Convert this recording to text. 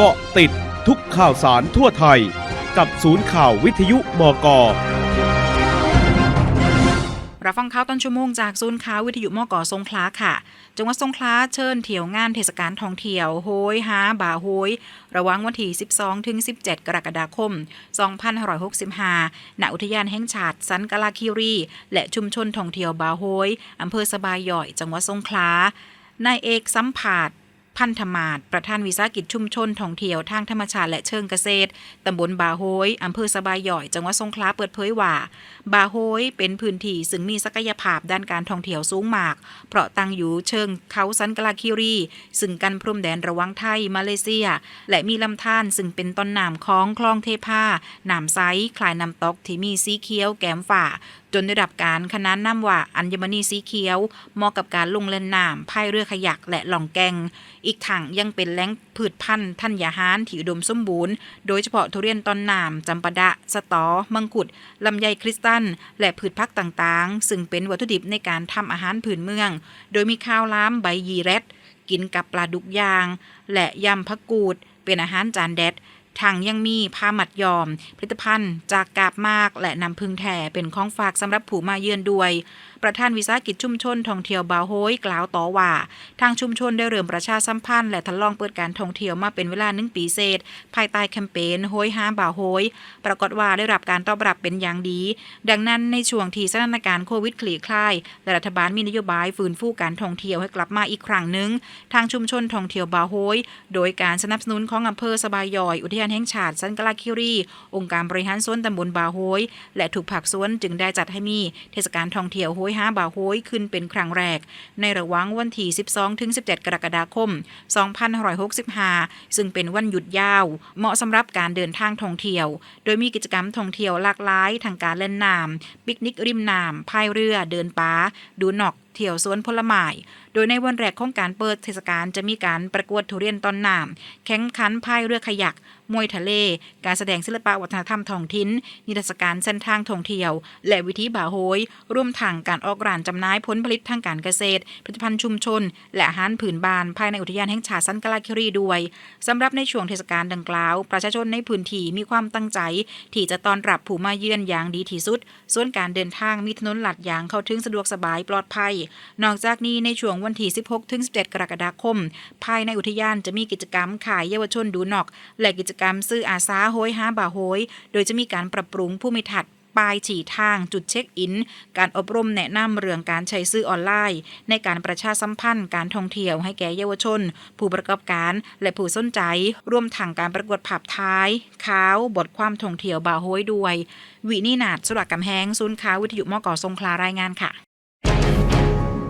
เกาะติดทุกข่าวสารทั่วไทย กับศูนย์ข่าววิทยุมกรับฟังข่าวต้นชั่วโมงจากศูนย์ข่าววิทยุมกสงขลาค่ะ จังหวัดสงขลาเชิญเที่ยวงานเทศกาลท่องเที่ยวโฮยฮาบ่าโฮยระว่างวันที่ 12 ถึง 17 กรกฎาคม 2565ณอุทยานแห่งชาติสันกลาคิรี และชุมชนท่องเที่ยวบ่าโฮยอำเภอสบายย่อย จังหวัดสงขลานายเอกสัมผาด พันธมาศประธานวิสาหกิจชุมชนท่องเที่ยวทางธรรมชาติและเชิงเกษตร ตำบลบาโฮยอำเภอสบายหย่อย จังหวัดสงขลาเปิดเผยว่า บาโฮยเป็นพื้นที่ซึ่งมีศักยภาพด้านการท่องเที่ยวสูงมาก เพราะตั้งอยู่เชิงเขาสันกลาคิรี ซึ่งกันพรมแดนระหว่างไทยมาเลเซีย และมีลำธารซึ่งเป็นต้นน้ำของคลองเทพาน้ำใสคลายน้ำตกที่มีสีเขียวแก้มฝ่าจนได้รับการขนานนามว่าอัญมณีสีเขียวเหมาะกับการลงเล่นน้ำพายเรือขยักและล่องแกง อีกทั้งยังเป็นแหล่งพืชพันธุ์ธัญญาหารที่อุดมสมบูรณ์ โดยเฉพาะทุเรียนตอนน้ำจำปาดะ สตอ มังคุด ลำไยคริสตัล และพืชพักต่างๆ ซึ่งเป็นวัตถุดิบในการทำอาหารพื้นเมือง โดยมีข้าวล้ามใบยีแรดกินกับปลาดุกยาง และยำพักกูด เป็นอาหารจานเด็ด ทางยังมีผ้าหมัดยอม ผลิตภัณฑ์จากกาบมากและนำพึ่งแถ่เป็นของฝากสำหรับผู้มาเยือนด้วย ประธานวิสาหกิจชุมชนท่องเที่ยวบาวโฮยกล่าวต่อว่า ทางชุมชนได้เริ่มประชาสัมพันธ์และทดลองเปิดการท่องเที่ยวมาเป็นเวลาหนึ่งปีเศษ ภายใต้แคมเปญโฮยห้าบาวโฮยปรากฏว่าได้รับการตอบรับเป็นอย่างดี ดังนั้นในช่วงที่สถานการณ์โควิดคลี่คลายและรัฐบาลมีนโยบายฟื้นฟูการท่องเที่ยวให้กลับมาอีกครั้งหนึ่งทางชุมชนท่องเที่ยวบาวโฮยโดยการสนับสนุนของอำเภอสบายย่อยอุทยานแห่งชาติสันกลาคิรี องค์การบริหารส่วนตำบลบาโฮยและถูกผักสวนจึงได้จัดให้มีเทศกาลท่องเที่ยวโฮยห้าบาโฮยขึ้นเป็นครั้งแรก ในระหว่างวันที่ 12 ถึง 17 กรกฎาคม 2565 ซึ่งเป็นวันหยุดยาว เหมาะสำหรับการเดินทางท่องเที่ยว โดยมีกิจกรรมท่องเที่ยวหลากหลายทางการเล่นน้ำปิกนิกริมน้ำพายเรือเดินป่าดูนอก เที่ยวสวนผลไม้โดยในวันแรกของการเปิดเทศกาลจะมีการประกวดทุเรียนตอนน้ำแข่งขันพายเรือขยัก มวยทะเล การแสดงศิลปะวัฒนธรรมท้องถิ่นนิทรรศการเส้นทางท่องเที่ยว และวิถีบ่าโฮยร่วมทางการออกร้านจำหน่ายผลผลิตทางการเกษตรผลิตภัณฑ์ชุมชน และอาหารผืนบ้านภายในอุทยานแห่งชาติสันกลาคิรีด้วยสำหรับในช่วงเทศกาลดังกล่าว ประชาชนในพื้นที่มีความตั้งใจ ที่จะต้อนรับผู้มาเยือนอย่างดีที่สุด ส่วนการเดินทางมีถนนหลัดยางเข้าถึงสะดวกสบายปลอดภัยนอกจากนี้ในช่วงวันที่ 16 ถึง 17 กรกฎาคม ภายในอุทยานจะมีกิจกรรมขายเยาวชนดูนอก และกิจกรรมซื้ออาสาโฮยฮาบาโฮยโดยจะมีการปรับปรุงผู้มีทัดป้ายฉี่ทางจุดเช็คอิน การอบรมแนะนำเรื่องการใช้ซื้อออนไลน์ ในการประชาสัมพันธ์ การท่องเที่ยวให้แก่เยาวชน ผู้ประกอบการและผู้สนใจรวมทั้งการประกวดภาพท้ายข่าวบทความท่องเที่ยวบาโฮยด้วย วินีนาดสุรกำแหงศูนย์ข่าววิทยุมกสงขลารายงานค่ะ